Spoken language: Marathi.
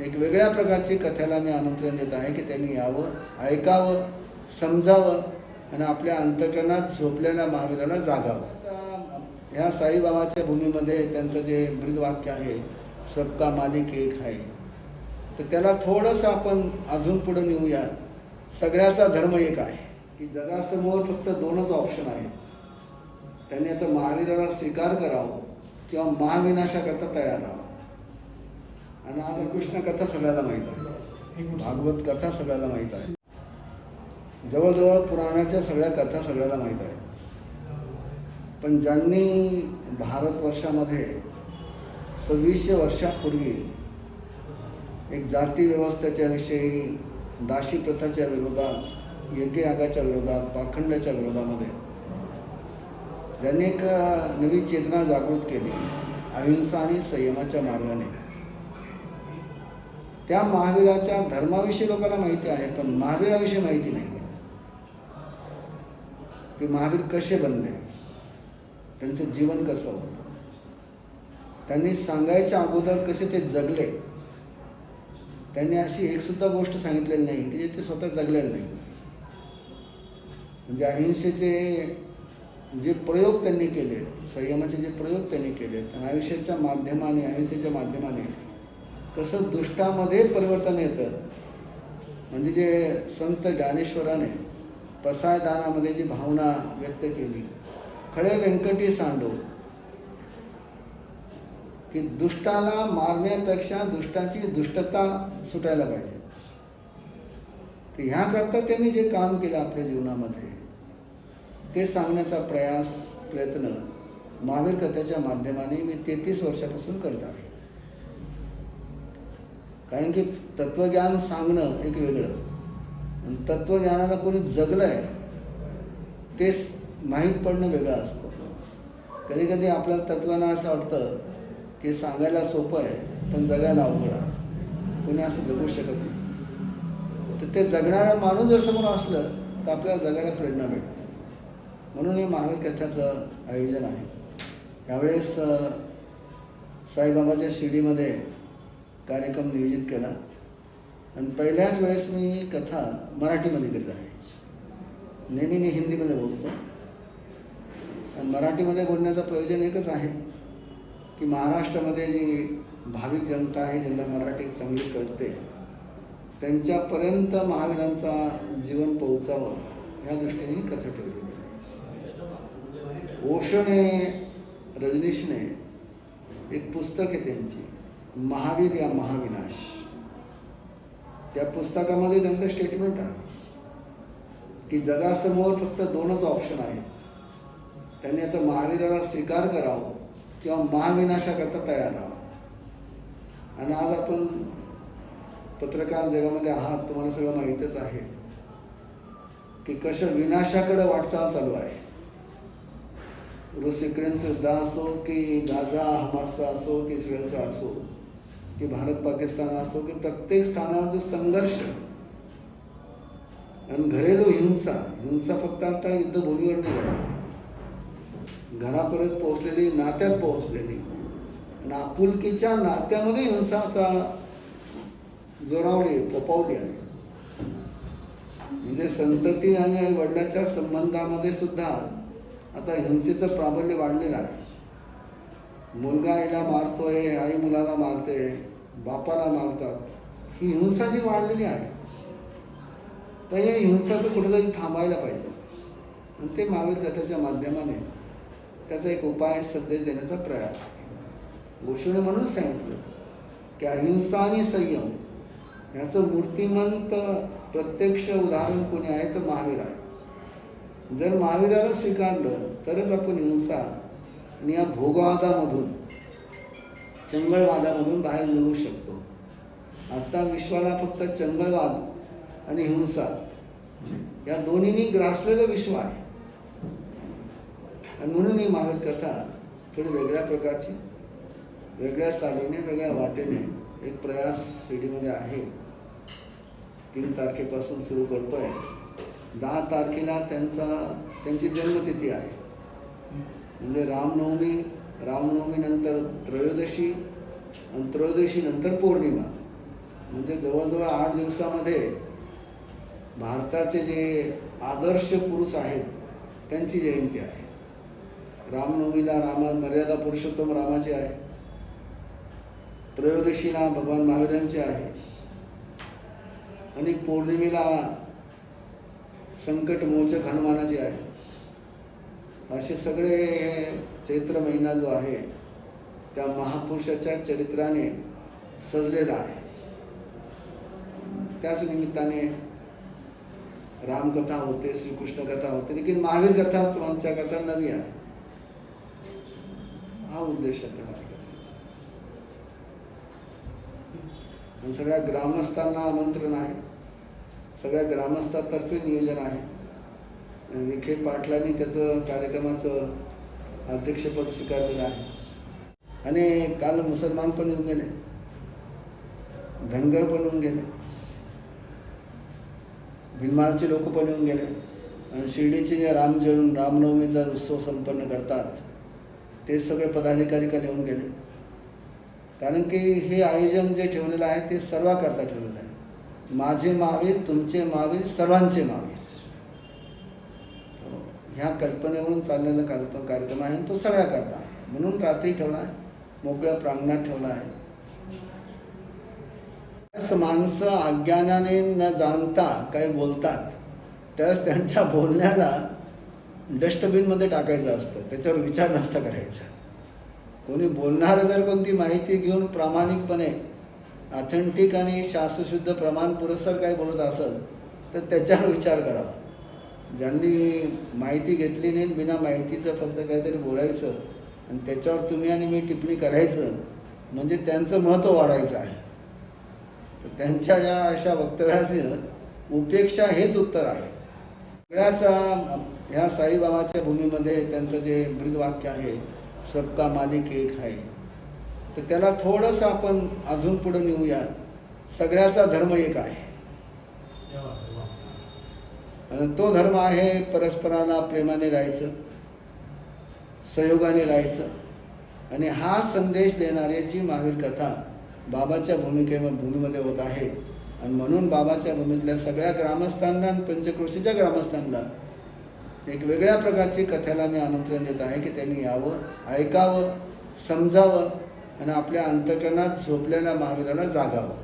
एक वेगळ्या प्रकारची कथेला मी आमंत्रण देत आहे की त्यांनी यावं ऐकावं समजावं आणि आपल्या अंतकरणात झोपलेल्या महावीराला जागावं. ह्या साईबाबाच्या भूमीमध्ये त्यांचं जे मृदवाक्य आहे सबका मालिक एक आहे. तर त्याला थोडंसं आपण अजून पुढे नेऊया. सगळ्याचा धर्म एक आहे. की जगासमोर फक्त दोनच ऑप्शन आहेत. त्यांनी आता महावीराला स्वीकार करावं किंवा महाविनाशाकरता तयार राहावं. आणि आता कृष्ण कथा सगळ्याला माहीत आहे. भागवत कथा सगळ्याला माहीत आहे. जवळजवळ पुराणाच्या सगळ्या कथा सगळ्याला माहीत आहे. पण ज्यांनी भारतवर्षामध्ये सव्वीसशे वर्षापूर्वी एक जाती व्यवस्थेच्या विषयी दाशी प्रथाच्या विरोधात यज्ञयागाच्या विरोधात पाखंडाच्या विरोधामध्ये ज्यांनी एक नवी चेतना जागृत केली अहिंसा आणि संयमाच्या मार्गाने. त्या महावीराच्या धर्माविषयी लोकांना माहिती आहे पण महावीराविषयी माहिती नाही. ते महावीर कसे बनले? त्यांचं जीवन कसं होतं? त्यांनी सांगायच्या अगोदर कसे ते जगले? त्यांनी अशी एक सुद्धा गोष्ट सांगितलेली नाही की जे ते स्वतः जगलेलं नाही. म्हणजे अहिंसेचे जे प्रयोग त्यांनी केले संयमाचे जे प्रयोग त्यांनी केले आणि आयुष्याच्या माध्यमाने अहिंसेच्या माध्यमाने कसं दुष्टामध्ये परिवर्तन येतं. म्हणजे जे संत ज्ञानेश्वराने पसायदानामध्ये जी भावना व्यक्त केली खळे व्यंकटी सांडो. की दुष्टाला मारण्यापेक्षा दुष्टाची दुष्टता सुटायला पाहिजे. तर ह्याकरता त्यांनी जे काम केलं आपल्या जीवनामध्ये ते सांगण्याचा प्रयास प्रयत्न महावीर कथेच्या माध्यमाने मी तेहतीस वर्षापासून करत आहे. कारण की तत्वज्ञान सांगणं एक वेगळं. तत्त्वज्ञानाला तत्वज्ञानाला कोणी जगलं आहे ते माहीत पडणं वेगळं असतं. कधी कधी आपल्याला तत्वांना असं वाटतं की सांगायला सोपं आहे पण जगायला अवघड आहे. कोणी असं जगू शकत नाही. तर ते जगणारा माणूस जर समोर असलं तर आपल्याला जगायला प्रेरणा भेटते. म्हणून हे महावीर कथ्याचं आयोजन आहे. यावेळेस साईबाबाच्या शिर्डीमध्ये कार्यक्रम नियोजित केला. आणि पहिल्याच वेळेस मी कथा मराठीमध्ये केली आहे. नेहमी मी हिंदीमध्ये बोलतो. आणि मराठीमध्ये बोलण्याचं प्रयोजन एकच आहे की महाराष्ट्रामध्ये जी भाविक जनता आहे ज्यांना मराठी चांगली कळते त्यांच्यापर्यंत महावीरांचा जीवन पोहोचावं ह्या दृष्टीने कथा ठेवली. ओशोने रजनीशने एक पुस्तक आहे त्यांची. महावीर या महाविनाश. त्या पुस्तकामध्ये त्यांचं स्टेटमेंट आहे की जगासमोर फक्त दोनच ऑप्शन आहेत. त्यांनी आता महावीराला स्वीकार करावं किंवा महाविनाशाकरता तयार राहावं. आणि आज आपण पत्रकार जगामध्ये आहात तुम्हाला सगळं माहीतच आहे की कसं विनाशाकडे वाटचाल चालू आहे. रूस युक्रेनचा असो की गाजा हमासा असो की इस्रायलचा असो की भारत पाकिस्तान असो की प्रत्येक स्थानावर जो संघर्ष आणि घरेलू हिंसा हिंसा फक्त आता युद्धभूमीवर नाही घरापर्यंत पोहोचलेली नात्यात पोहोचलेली आणि आपुलकीच्या नात्यामध्ये हिंसा आता जोरावली पोपावली आहे. म्हणजे संतती आणि आई वडिलाच्या संबंधामध्ये सुद्धा आता हिंसेचं प्राबल्य वाढलेलं आहे. मुलगा आईला मारतोय आई मुलाला मारते बापाला मारतात ही हिंसा जी वाढलेली आहे तर या हिंसाचं कुठेतरी थांबायला पाहिजे. आणि ते महावीर कथेच्या माध्यमाने त्याचा एक उपाय संदेश देण्याचा प्रयास. घोषणे म्हणून सांगितलं की अहिंसा आणि संयम ह्याचं मूर्तिमंत प्रत्यक्ष उदाहरण कोणी आहे तर महावीर आहे. जर महावीराला स्वीकारलं तरच आपण हिंसा आणि या भोगवादामधून चंगळवादामधून बाहेर निघू शकतो. आता विश्वाला फक्त चंगळवाद आणि हिंसा या दोन्हींनी ग्रासलेलं विश्व आहे. आणि म्हणून ही महावीर कथा थोडी वेगळ्या प्रकारची वेगळ्या चालीने वेगळ्या वाटेने एक प्रयास शिर्डीमध्ये आहे. तीन तारखेपासून सुरू करतोय. दहा तारखेला त्यांचा त्यांची जन्मतिथी आहे. म्हणजे रामनवमी रामनवमीनंतर त्रयोदशी आणि त्रयोदशीनंतर पौर्णिमा. म्हणजे जवळजवळ आठ दिवसामध्ये भारताचे जे आदर्श पुरुष आहेत त्यांची जयंती आहे. रामनवमीला रामा मर्यादा पुरुषोत्तम रामाची आहे. त्रयोदशीला भगवान महावीरांची आहे. आणि पौर्णिमेला संकट मोचक हनुमानाची आहे. असे सगळे हे चैत्र महिना जो आहे त्या महापुरुषाच्या चरित्राने सजलेला आहे. त्याच निमित्ताने रामकथा होते श्रीकृष्ण कथा होते लेकिन महावीर कथा तुमच्याकरता नवी आहे. हा उद्देश सगळ्या ग्रामस्थांना आमंत्रण आहे. सगळ्या ग्रामस्थातर्फे नियोजन आहे. विखे पाटलांनी त्याचं कार्यक्रमाचं अध्यक्षपद स्वीकारलेलं आहे. आणि काल मुसलमान पण येऊन गेले. धनगर पण येऊन गेले. भिनमाळचे लोक पण येऊन गेले. आणि शिर्डीचे जे राम जन्म रामनवमीचा उत्सव संपन्न करतात ते सगळे पदाधिकारी काल येऊन गेले. कारण की हे आयोजन जे ठेवलेलं आहे ते सर्वाकरता ठेवलेलं आहे. माझे महावीर तुमचे महावीर सर्वांचे महावीर ह्या कल्पनेवरून चाललेला कल्प कार्यक्रम आहे आणि तो सगळा करता. म्हणून रात्री ठेवला आहे. मोकळ्या प्रांगणात ठेवला आहे. माणसं अज्ञानाने न जाणता काही बोलतात. त्यावेळेस त्यांच्या बोलण्याला डस्टबिनमध्ये टाकायचं असतं. त्याच्यावर विचार नसता करायचा. कोणी बोलणारं जर कोणती माहिती घेऊन प्रामाणिकपणे ऑथेंटिक आणि शास्त्रशुद्ध प्रमाण पुरस्सर काही बोलत असेल तर त्याच्यावर विचार करावा. ज्यांनी माहिती घेतली नाही आणि बिना माहितीचं फक्त काहीतरी बोलायचं आणि त्याच्यावर तुम्ही आणि मी टिप्पणी करायचं म्हणजे त्यांचं महत्त्व वाढायचं आहे. तर त्यांच्या या अशा वक्तव्याचे उपेक्षा हेच उत्तर आहे. सगळ्याच ह्या साईबाबाच्या भूमीमध्ये त्यांचं जे ब्रीदवाक्य आहे सबका मालिक एक आहे तर त्याला थोडंसं आपण अजून पुढे नेऊया. सगळ्याचा धर्म एक आहे. आणि तो धर्म आहे परस्पराला प्रेमाने राहायचं सहयोगाने राहायचं. आणि हा संदेश देणाऱ्याची महावीर कथा बाबाच्या भूमिकेवर भूमीमध्ये होत आहे. आणि म्हणून बाबाच्या भूमीतल्या सगळ्या ग्रामस्थांना आणि पंचक्रोशीच्या ग्रामस्थांना एक वेगळ्या प्रकारची कथेला मी आमंत्रण देत आहे की त्यांनी यावं ऐकावं समजावं आणि आपल्या अंतकरणात झोपलेल्या महावीराला जागावं.